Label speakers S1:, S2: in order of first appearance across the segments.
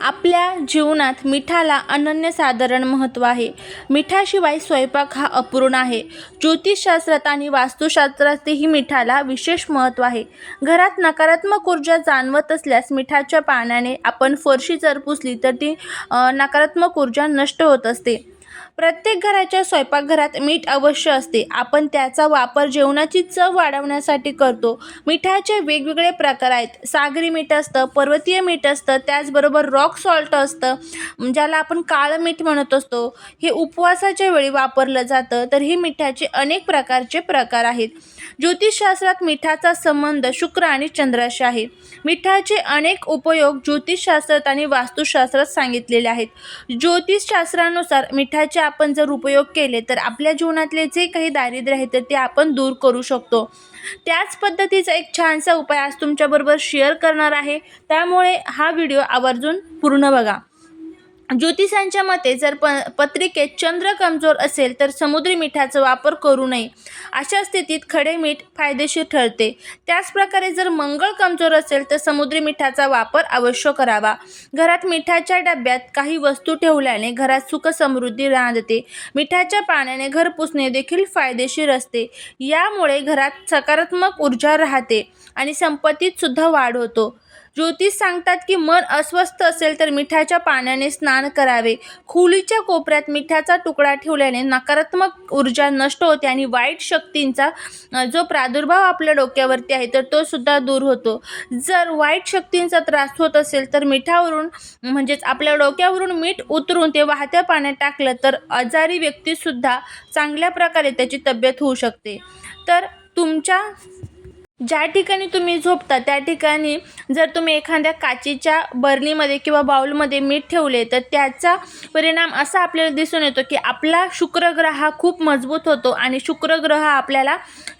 S1: आपल्या जीवनात मिठाला अनन्यसाधारण महत्त्व आहे. मिठाशिवाय स्वयंपाक हा अपूर्ण आहे. ज्योतिषशास्त्रात आणि वास्तुशास्त्रातही मिठाला विशेष महत्त्व आहे. घरात नकारात्मक ऊर्जा जाणवत असल्यास मिठाच्या पाण्याने आपण फरशी जर पुसली तर ती नकारात्मक ऊर्जा नष्ट होत असते. प्रत्येक घराच्या स्वयंपाकघरात मीठ अवश्य असते. आपण त्याचा वापर जेवणाची चव वाढवण्यासाठी करतो. मिठाचे वेगवेगळे प्रकार आहेत. सागरी मीठ असतं पर्वतीय मीठ असतं त्याचबरोबर रॉक सॉल्ट असतं ज्याला आपण काळं मीठ म्हणत असतो. हे उपवासाच्या वेळी वापरलं जातं तर हे मिठाचे अनेक प्रकारचे प्रकार आहेत. ज्योतिषशास्त्रात मिठाचा संबंध शुक्र आणि चंद्राशी आहे. मिठाचे अनेक उपयोग ज्योतिषशास्त्रात आणि वास्तुशास्त्रात सांगितलेले आहेत. ज्योतिषशास्त्रानुसार मिठाचे आपण जर उपयोग केले तर आपल्या जीवनातले जे काही दारिद्र्य आहे तर ते आपण दूर करू शकतो. त्याच पद्धतीचा एक छानसा उपाय आज तुमच्याबरोबर शेअर करणार आहे. त्यामुळे हा व्हिडिओ आवर्जून पूर्ण बघा. ज्योतिषांच्या मते जर प पत्रिकेत चंद्र कमजोर असेल तर समुद्री मिठाचा वापर करू नये. अशा स्थितीत खडे मीठ फायदेशीर ठरते. त्याचप्रकारे जर मंगळ कमजोर असेल तर समुद्री मिठाचा वापर अवश्य करावा. घरात मिठाच्या डब्यात काही वस्तू ठेवल्याने घरात सुख समृद्धी राहते मिठाच्या पाण्याने घर पुसणे देखील फायदेशीर असते. यामुळे घरात सकारात्मक ऊर्जा राहते आणि संपत्तीत सुद्धा वाढ होतो. ज्योतिष सांगतात की मन अस्वस्थ असेल तर मिठाच्या पाण्याने स्नान करावे. खोलीच्या कोपऱ्यात मिठाचा तुकडा ठेवल्याने नकारात्मक ऊर्जा नष्ट होते आणि वाईट शक्तींचा जो प्रादुर्भाव आपल्या डोक्यावरती आहे तर तो सुद्धा दूर होतो. जर वाईट शक्तींचा त्रास होत असेल तर मिठावरून म्हणजेच आपल्या डोक्यावरून मीठ उतरून ते वाहत्या पाण्यात टाकलं तर आजारी व्यक्तीसुद्धा चांगल्या प्रकारे त्याची तब्येत होऊ शकते. तर तुमच्या ज्या ठिकाणी तुम्ही झोपता त्या ठिकाणी जर तुम्ही एखाद्या काचेच्या बर्नीमध्ये किंवा बाऊलमध्ये मीठ ठेवले तर त्याचा परिणाम असा आपल्याला दिसून येतो की आपला शुक्रग्रह हा खूप मजबूत होतो आणि शुक्रग्रह आपल्याला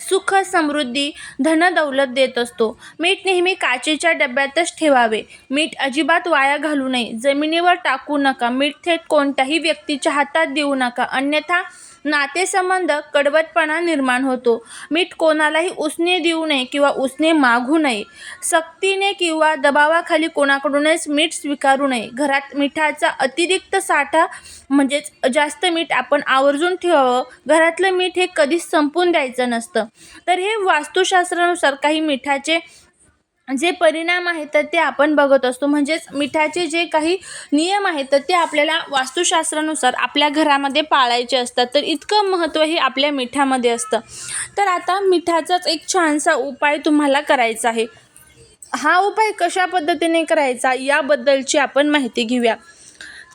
S1: सुख समृद्धी धनदौलत देत असतो. मीठ नेहमी काचेच्या डब्यातच ठेवावे. मीठ अजिबात वाया घालू नये. जमिनीवर टाकू नका. मीठ थेट कोणत्याही व्यक्तीच्या हातात देऊ नका. अन्यथा नातेसंबंध कडवटपणा निर्माण होतो. मीठ कोणालाही उसने देऊ नये किंवा उसने मागू नये. सक्तीने किंवा दबावाखाली कोणाकडूनच मीठ स्वीकारू नये. घरात मिठाचा अतिरिक्त साठा म्हणजेच जास्त मीठ आपण आवर्जून ठेवावं. घरातलं मीठ हे कधीच संपून द्यायचं नसतं. तर हे वास्तुशास्त्रानुसार काही मिठाचे जे परिणाम आहेत तर ते आपण बघत असतो. म्हणजेच मिठाचे जे काही नियम आहेत तर ते आपल्याला वास्तुशास्त्रानुसार आपल्या घरामध्ये पाळायचे असतात. तर इतकं महत्त्व हे आपल्या मिठामध्ये असतं. तर आता मिठाचाच एक छानसा उपाय तुम्हाला करायचा आहे. हा उपाय कशा पद्धतीने करायचा याबद्दलची आपण माहिती घेऊया.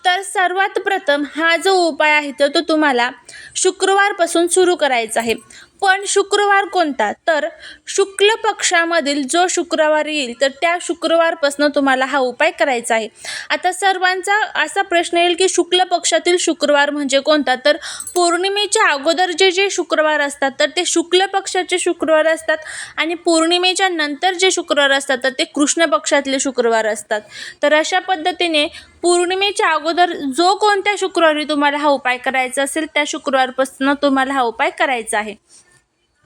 S1: तर सर्वात प्रथम हा जो उपाय आहे तर तो तुम्हाला शुक्रवारपासून सुरू करायचा आहे. पण शुक्रवार कोणता? तर शुक्ल पक्षामधील जो शुक्रवार येईल तर त्या शुक्रवारपासून तुम्हाला हा उपाय करायचा आहे. आता सर्वांचा असा प्रश्न येईल की शुक्ल पक्षातील शुक्रवार म्हणजे कोणता? तर पौर्णिमेच्या अगोदर जे जे शुक्रवार असतात तर ते शुक्ल पक्षाचे शुक्रवार असतात आणि पौर्णिमेच्या नंतर जे शुक्रवार असतात तर ते कृष्ण पक्षातले शुक्रवार असतात. तर अशा पद्धतीने पौर्णिमेच्या अगोदर जो कोणत्या शुक्रवारी तुम्हाला हा उपाय करायचा असेल त्या शुक्रवारपासून तुम्हाला हा उपाय करायचा आहे.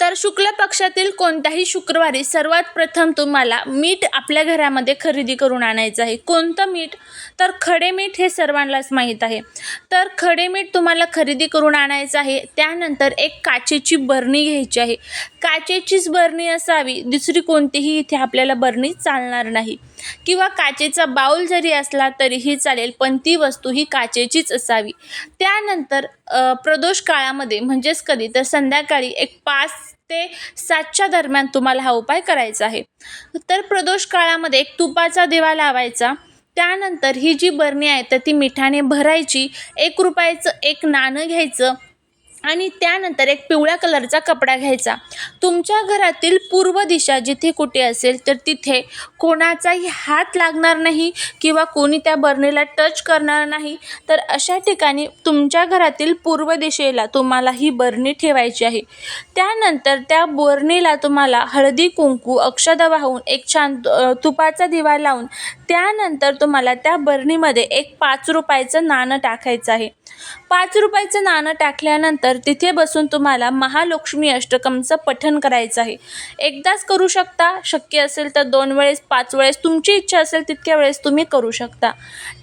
S1: तर शुक्ल पक्षातील कोणत्याही शुक्रवारी सर्वात प्रथम तुम्हाला मीठ आपल्या घरामध्ये खरेदी करून आणायचं आहे. कोणतं मीठ? तर खडे मीठ हे सर्वांनाच माहीत आहे. तर खडे मीठ तुम्हाला खरेदी करून आणायचं आहे. त्यानंतर एक काचेची बरणी घ्यायची आहे. काचेचीच बरणी असावी दुसरी कोणतीही इथे आपल्याला बरणी चालणार नाही. किंवा काचेचा बाऊल जरी असला तरीही चालेल पण ती वस्तू ही काचेचीच असावी. त्यानंतर प्रदोष काळामध्ये म्हणजेच कधी? तर संध्याकाळी एक पाच ते सातच्या दरम्यान तुम्हाला हा उपाय करायचा आहे. तर प्रदोष काळामध्ये एक तुपाचा दिवा लावायचा. त्यानंतर ही जी बरणी आहे तर ती मिठाने भरायची. एक रुपयाचं एक नाणं घ्यायचं. आणि त्यानंतर एक पिवळ्या कलरचा कपडा घ्यायचा. तुमच्या घरातील पूर्व दिशा जिथे कुठे असेल तर तिथे कोणाचाही हात लागणार नाही किंवा कोणी त्या बरणीला टच करणार नाही. तर अशा ठिकाणी तुमच्या घरातील पूर्व दिशेला तुम्हाला ही बरणी ठेवायची आहे. त्यानंतर त्या बरणीला तुम्हाला हळदी कुंकू अक्षदा वाहून एक छान तुपाचा दिवा लावून त्यानंतर तुम्हाला त्या बरणीमध्ये एक पाच रुपयाचं नाणं टाकायचं आहे. पाच रुपयाचं नाणं टाकल्यानंतर तर तिथे बसून तुम्हाला महालक्ष्मी अष्टकमचं पठण करायचं आहे. एकदाच करू शकता. शक्य असेल तर दोन वेळेस पाच वेळेस तुमची इच्छा असेल तितक्या वेळेस तुम्ही करू शकता.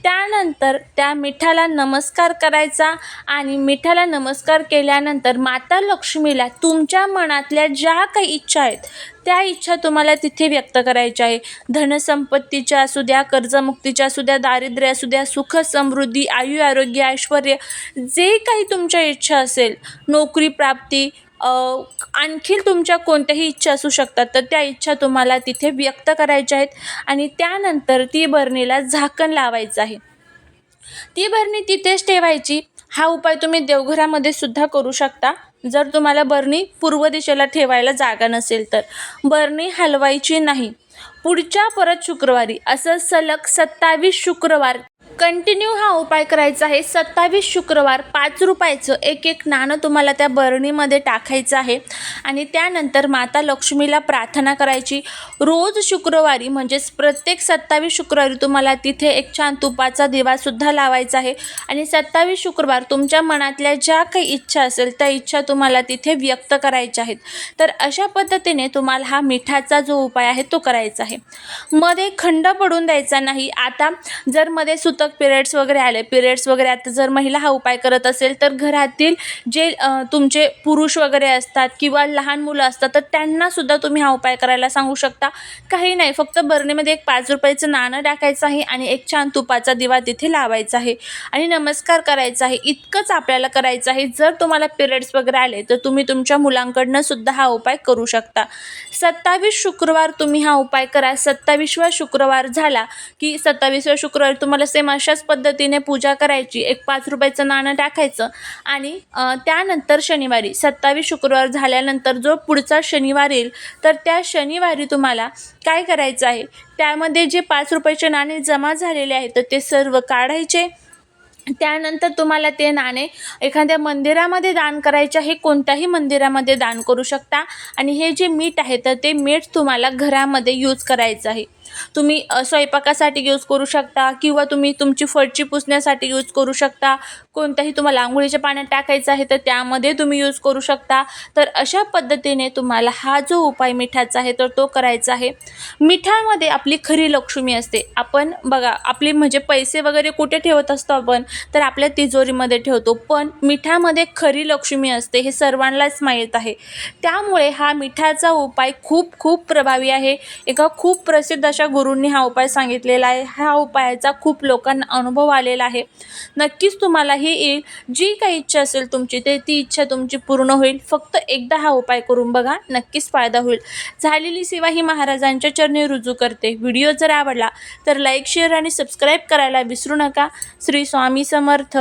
S1: त्यानंतर त्या मिठाला नमस्कार करायचा आणि मिठाला नमस्कार केल्यानंतर माता लक्ष्मीला तुमच्या मनातल्या ज्या काही इच्छा आहेत त्या इच्छा तुम्हाला तिथे व्यक्त करायच्या आहे. धनसंपत्तीच्या असू द्या कर्जमुक्तीच्या असू द्या दारिद्र्य असू द्या सुख समृद्धी आयु आरोग्य ऐश्वर जे काही तुमच्या इच्छा असेल नोकरी प्राप्ती आणखी तुमच्या कोणत्याही इच्छा असू शकतात तर त्या इच्छा तुम्हाला तिथे व्यक्त करायच्या आहेत आणि त्यानंतर ती बरणीला झाकण लावायचं आहे. ती बरणी तिथेच ठेवायची. हा उपाय तुम्ही देवघरामध्ये सुद्धा करू शकता. जर तुम्हाला बरणी पूर्व दिशेला ठेवायला जागा नसेल तर. बरणी हलवायची नाही. पुढच्या परत शुक्रवारी असं सलग सत्तावीस शुक्रवार कंटिन्यू हा उपाय करायचा आहे. सत्तावीस शुक्रवार पाच रुपयाचं एक एक नाणं तुम्हाला त्या बरणीमध्ये टाकायचं आहे. आणि त्यानंतर माता लक्ष्मीला प्रार्थना करायची. रोज शुक्रवारी म्हणजेच प्रत्येक सत्तावीस शुक्रवारी तुम्हाला तिथे एक छान तुपाचा दिवासुद्धा लावायचा आहे. आणि सत्तावीस शुक्रवार तुमच्या मनातल्या ज्या काही इच्छा असेल त्या इच्छा तुम्हाला तिथे व्यक्त करायच्या आहेत. तर अशा पद्धतीने तुम्हाला हा मिठाचा जो उपाय आहे तो करायचा आहे. मध्ये खंड पडून द्यायचा नाही. आता जर मध्ये सुतक पिरियड्स वगैरे आले. पिरियड्स वगैरे आता जर महिला हा उपाय करत असेल तर घरातील जे तुमचे पुरुष वगैरे असतात किंवा लहान मुलं असतात तर त्यांनासुद्धा तुम्ही हा उपाय करायला सांगू शकता. काही नाही फक्त बरणीमध्ये एक पाच रुपयाचं नाणं टाकायचं आहे आणि एक छान तुपाचा दिवा तिथे लावायचा आहे. आणि नमस्कार करायचा आहे. इतकंच आपल्याला करायचं आहे. जर तुम्हाला पिरियड्स वगैरे आले तर तुम्ही तुमच्या मुलांकडनं सुद्धा हा उपाय करू शकता. सत्तावीस शुक्रवार तुम्ही हा उपाय करा. सत्तावीसवा शुक्रवार झाला की सत्तावीसव्या शुक्रवारी तुम्हाला सेम अशाच पद्धतीने पूजा करायची. एक पाच रुपयाचं नाणं टाकायचं. आणि त्यानंतर शनिवारी सत्तावीस शुक्रवार झाल्यानंतर जो पुढचा शनिवार येईल तर त्या शनिवारी तुम्हाला काय करायचं आहे? त्यामध्ये जे पाच रुपयाचे नाणे जमा झालेले आहेत तर ते सर्व काढायचे. त्यानंतर तुम्हाला ते नाणे एखाद्या मंदिरामध्ये दान करायचे आहे कोणत्याही मंदिरामध्ये दान करू शकता. आणि हे जे मीठ आहे तर ते मीठ तुम्हाला घरामध्ये यूज करायचं आहे. तुम्ही स्वयंपाकासाठी यूज करू शकता किंवा तुम्ही तुमची फरची पुसण्यासाठी यूज करू शकता. कोणत्याही तुम्हाला आंघोळीच्या पाण्यात टाकायचं आहे तर त्यामध्ये तुम्ही यूज करू शकता. तर अशा पद्धतीने तुम्हाला हा जो उपाय मिठाचा आहे तर तो करायचा आहे. मिठामध्ये आपली खरी लक्ष्मी असते. आपण बघा आपली म्हणजे पैसे वगैरे कुठे ठेवत असतो आपण? तर आपल्या तिजोरीमध्ये ठेवतो. पण मिठामध्ये खरी लक्ष्मी असते हे सर्वांनाच माहीत आहे. त्यामुळे हा मिठाचा उपाय खूप खूप प्रभावी आहे. एका खूप प्रसिद्ध अशा गुरूंनी हा उपाय सांगितलेला आहे. हा उपायाचा खूप लोकांना अनुभव आलेला आहे. नक्कीच तुम्हाला ही येईल जी काही इच्छा असेल तुमची ते ती इच्छा तुमची पूर्ण होईल. फक्त एकदा हा उपाय करून बघा नक्कीच फायदा होईल. झालेली सेवा ही महाराजांच्या चरणी रुजू करते. व्हिडिओ जर आवडला तर लाईक शेअर आणि सबस्क्राईब करायला विसरू नका. श्री स्वामी समर्थ.